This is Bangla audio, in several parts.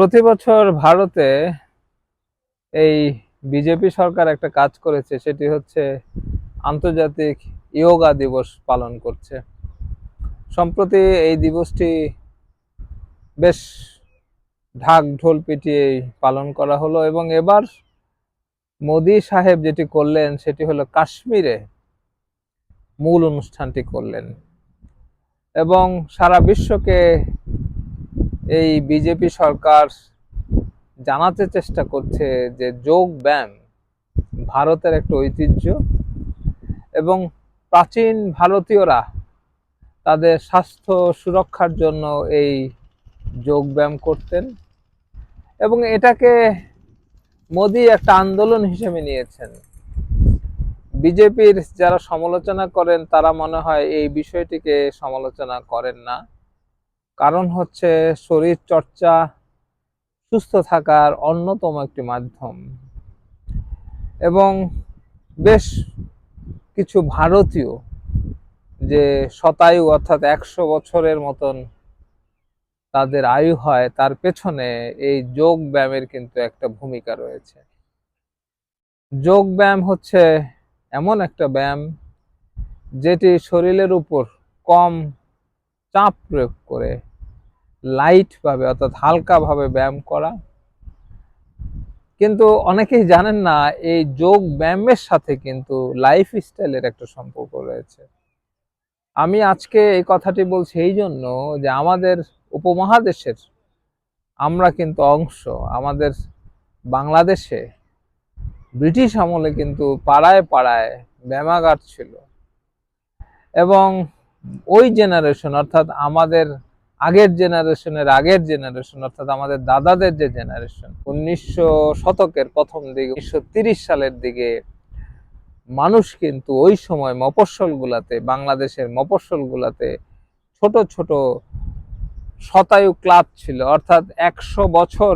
প্রতি বছর ভারতে এই বিজেপি সরকার একটা কাজ করেছে, সেটি হচ্ছে আন্তর্জাতিক ইয়োগা দিবস পালন করছে। সম্প্রতি এই দিবসটি বেশ ঢাক ঢোল পিটিয়ে পালন করা হলো এবং এবার মোদি সাহেব যেটি করলেন, সেটি হলো কাশ্মীরে মূল অনুষ্ঠানটি করলেন। এবং সারা বিশ্বকে এই বিজেপি সরকার জানাতে চেষ্টা করছে যে যোগ ব্যায়াম ভারতের একটা ঐতিহ্য এবং প্রাচীন ভারতীয়রা তাদের স্বাস্থ্য সুরক্ষার জন্য এই যোগ ব্যায়াম করতেন এবং এটাকে মোদি একটা আন্দোলন হিসেবে নিয়েছেন। বিজেপির যারা সমালোচনা করেন তারা মনে হয় এই বিষয়টিকে সমালোচনা করেন না। কারণ হচ্ছে শরীর চর্চা, সুস্থ থাকার অন্যতম একটি মাধ্যম। এবং বেশ কিছু ভারতীয় যে শতায়ু অর্থাৎ একশো বছরের মতন তাদের আয়ু হয়, তার পেছনে এই যোগ ব্যায়ামের কিন্তু একটা ভূমিকা রয়েছে। যোগ ব্যায়াম হচ্ছে এমন একটা ব্যায়াম যেটি শরীরের উপর কম চাপ প্রয়োগ করে লাইটভাবে অর্থাৎ হালকাভাবে ব্যায়াম করা। কিন্তু অনেকেই জানেন না, এই যোগ ব্যায়ামের সাথে কিন্তু লাইফ স্টাইলের একটা সম্পর্ক রয়েছে। আমি আজকে এই কথাটি বলছি এই জন্য যে আমাদের উপমহাদেশের আমরা কিন্তু অংশ, আমাদের বাংলাদেশে ব্রিটিশ আমলে কিন্তু পাড়ায় পাড়ায় ব্যায়ামাগার ছিল। এবং ওই জেনারেশন অর্থাৎ আমাদের আগের জেনারেশনের আগের জেনারেশন, অর্থাৎ আমাদের দাদাদের যে জেনারেশন, উনিশশো শতকের প্রথম দিকে, উনিশশো সালের দিকে মানুষ কিন্তু ওই সময় মফস্বল গুলাতে বাংলাদেশের মফস্বল গুলাতে ছোট ছোট শতায়ু ক্লাব ছিল। অর্থাৎ একশো বছর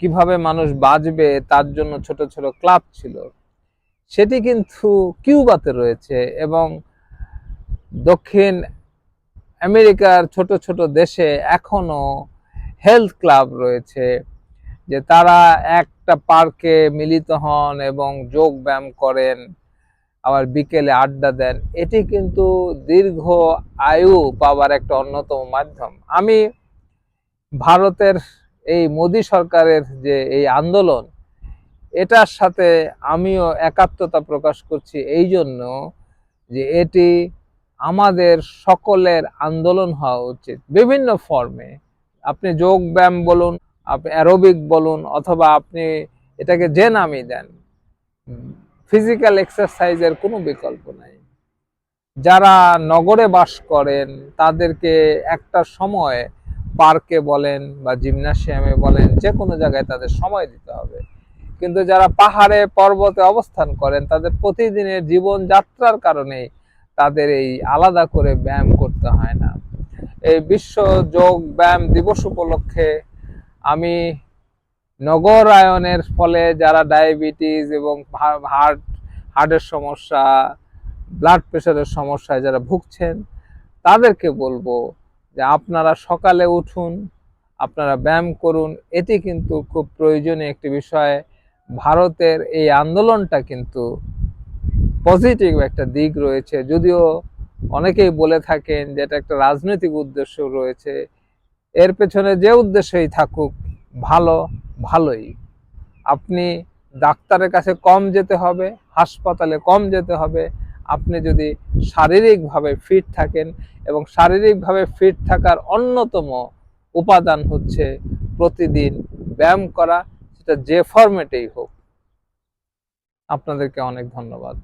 কীভাবে মানুষ বাঁচবে তার জন্য ছোট ছোট ক্লাব ছিল। সেটি কিন্তু কিউবাতে রয়েছে এবং দক্ষিণ আমেরিকার ছোট ছোট দেশে এখনও হেলথ ক্লাব রয়েছে, যে তারা একটা পার্কে মিলিত হন এবং যোগ ব্যায়াম করেন, আবার বিকেলে আড্ডা দেন। এটি কিন্তু দীর্ঘ আয়ু পাওয়ার একটা অন্যতম মাধ্যম। আমি ভারতের এই মোদী সরকারের যে এই আন্দোলন, এটার সাথে আমিও একাত্মতা প্রকাশ করছি। এই জন্য যে এটি আমাদের সকলের আন্দোলন হওয়া উচিত। বিভিন্ন ফর্মে আপনি যোগ ব্যায়াম বলুন, আপনি অ্যারোবিক বলুন, অথবা আপনি এটাকে যে নামই দেন ফিজিক্যাল এক্সারসাইজের কোনো বিকল্প নাই। যারা নগরে বাস করেন, তাদেরকে একটা সময় পার্কে বলেন বা জিমনাসিয়ামে বলেন, যে কোনো জায়গায় তাদের সময় দিতে হবে। কিন্তু যারা পাহাড়ে, পর্বতে অবস্থান করেন, তাদের প্রতিদিনের জীবন যাত্রার কারণে তাদের এই আলাদা করে ব্যায়াম করতে হয় না। এই বিশ্ব যোগ ব্যায়াম দিবস উপলক্ষে আমি নগরায়নের ফলে যারা ডায়াবেটিস এবং হার্ট, হার্টের সমস্যা, ব্লাড প্রেশারের সমস্যায় যারা ভুগছেন, তাদেরকে বলব যে আপনারা সকালে উঠুন, আপনারা ব্যায়াম করুন। এটি কিন্তু খুব প্রয়োজনীয় একটি বিষয়। ভারতের এই আন্দোলনটা কিন্তু পজিটিভ একটা দিক রয়েছে। যদিও অনেকেই বলে থাকেন যে এটা একটা রাজনৈতিক উদ্দেশ্য রয়েছে। এর পেছনে যে উদ্দেশ্যই থাকুক, ভালো, ভালোই। আপনি ডাক্তারের কাছে কম যেতে হবে, হাসপাতালে কম যেতে হবে। আপনি যদি শারীরিকভাবে ফিট থাকেন এবং শারীরিকভাবে ফিট থাকার অন্যতম উপাদান হচ্ছে প্রতিদিন ব্যায়াম করা, সেটা যে ফরম্যাটেই হোক। আপনাদেরকে অনেক ধন্যবাদ।